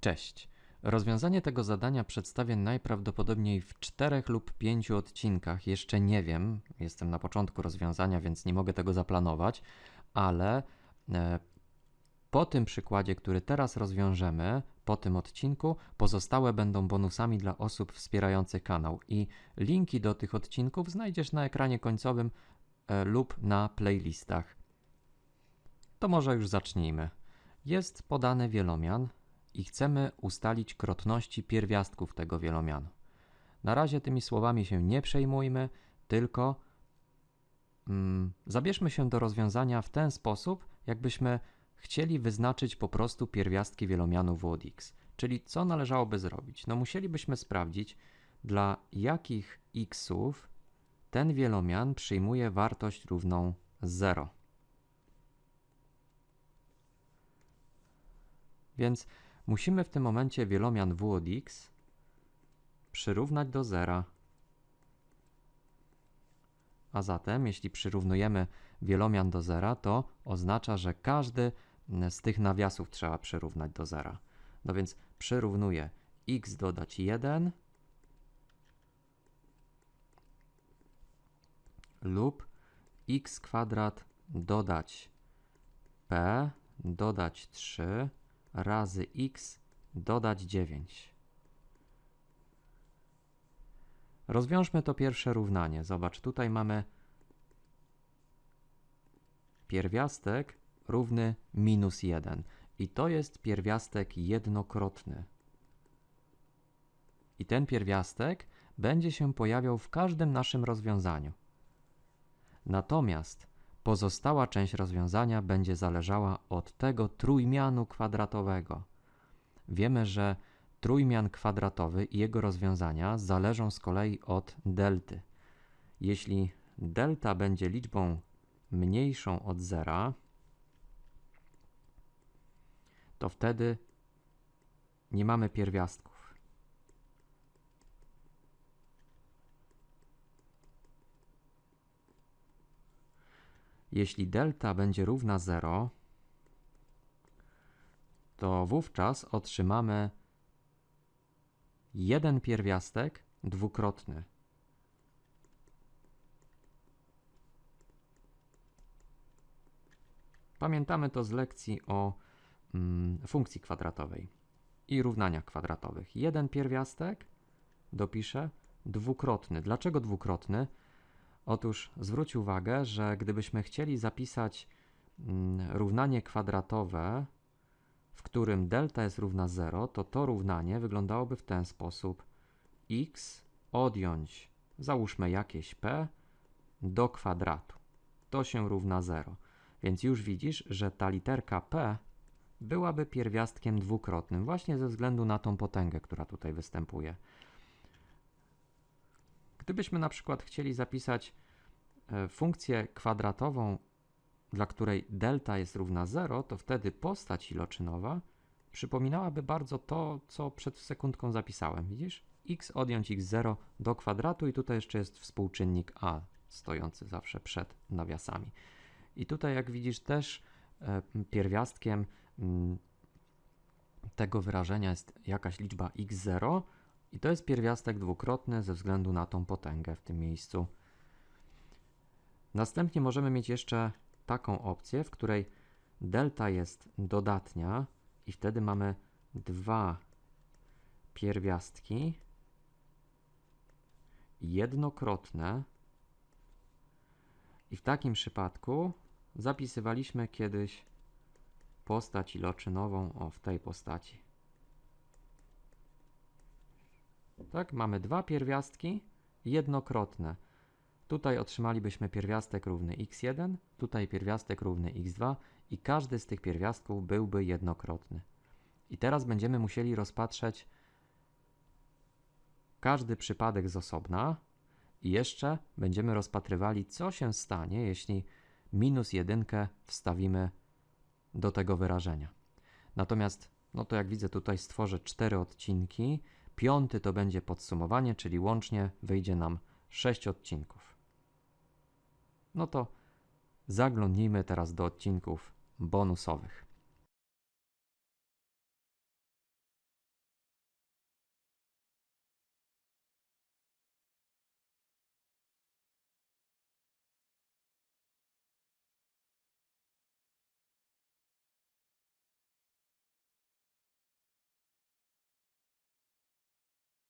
Cześć. Rozwiązanie tego zadania przedstawię najprawdopodobniej w czterech lub pięciu odcinkach. Jeszcze nie wiem, jestem na początku rozwiązania, więc nie mogę tego zaplanować, ale e, po tym przykładzie, który teraz rozwiążemy, po tym odcinku, pozostałe będą bonusami dla osób wspierających kanał i linki do tych odcinków znajdziesz na ekranie końcowym e, lub na playlistach. To może już zacznijmy. Jest podany wielomian i chcemy ustalić krotności pierwiastków tego wielomianu. Na razie tymi słowami się nie przejmujmy, tylko mm, zabierzmy się do rozwiązania w ten sposób, jakbyśmy chcieli wyznaczyć po prostu pierwiastki wielomianu WODX. Czyli co należałoby zrobić? No musielibyśmy sprawdzić, dla jakich xów ten wielomian przyjmuje wartość równą 0. Więc musimy w tym momencie wielomian w od x przyrównać do zera. A zatem, jeśli przyrównujemy wielomian do zera, to oznacza, że każdy z tych nawiasów trzeba przyrównać do zera. No więc przyrównuję x dodać 1 lub x kwadrat dodać p dodać 3 razy x dodać 9. Rozwiążmy to pierwsze równanie. Zobacz, tutaj mamy pierwiastek równy minus 1. I to jest pierwiastek jednokrotny. I ten pierwiastek będzie się pojawiał w każdym naszym rozwiązaniu. Natomiast Pozostała część rozwiązania będzie zależała od tego trójmianu kwadratowego. Wiemy, że trójmian kwadratowy i jego rozwiązania zależą z kolei od delty. Jeśli delta będzie liczbą mniejszą od zera, to wtedy nie mamy pierwiastków. Jeśli delta będzie równa 0, to wówczas otrzymamy jeden pierwiastek dwukrotny. Pamiętamy to z lekcji o mm, funkcji kwadratowej i równaniach kwadratowych. Jeden pierwiastek dopiszę dwukrotny. Dlaczego dwukrotny? Otóż zwróć uwagę, że gdybyśmy chcieli zapisać mm, równanie kwadratowe, w którym delta jest równa 0, to to równanie wyglądałoby w ten sposób. x odjąć, załóżmy jakieś p, do kwadratu. To się równa 0. Więc już widzisz, że ta literka p byłaby pierwiastkiem dwukrotnym, właśnie ze względu na tą potęgę, która tutaj występuje. Gdybyśmy na przykład chcieli zapisać e, funkcję kwadratową, dla której delta jest równa 0, to wtedy postać iloczynowa przypominałaby bardzo to, co przed sekundką zapisałem. Widzisz? x odjąć x0 do kwadratu i tutaj jeszcze jest współczynnik a stojący zawsze przed nawiasami. I tutaj jak widzisz też e, pierwiastkiem mm, tego wyrażenia jest jakaś liczba x0, i to jest pierwiastek dwukrotny ze względu na tą potęgę w tym miejscu. Następnie możemy mieć jeszcze taką opcję, w której delta jest dodatnia i wtedy mamy dwa pierwiastki jednokrotne i w takim przypadku zapisywaliśmy kiedyś postać iloczynową o w tej postaci. Tak, mamy dwa pierwiastki jednokrotne. Tutaj otrzymalibyśmy pierwiastek równy x1, tutaj pierwiastek równy x2 i każdy z tych pierwiastków byłby jednokrotny. I teraz będziemy musieli rozpatrzeć każdy przypadek z osobna i jeszcze będziemy rozpatrywali, co się stanie, jeśli minus jedynkę wstawimy do tego wyrażenia. Natomiast, no to jak widzę, tutaj stworzę cztery odcinki Piąty to będzie podsumowanie, czyli łącznie wyjdzie nam 6 odcinków. No to zaglądnijmy teraz do odcinków bonusowych.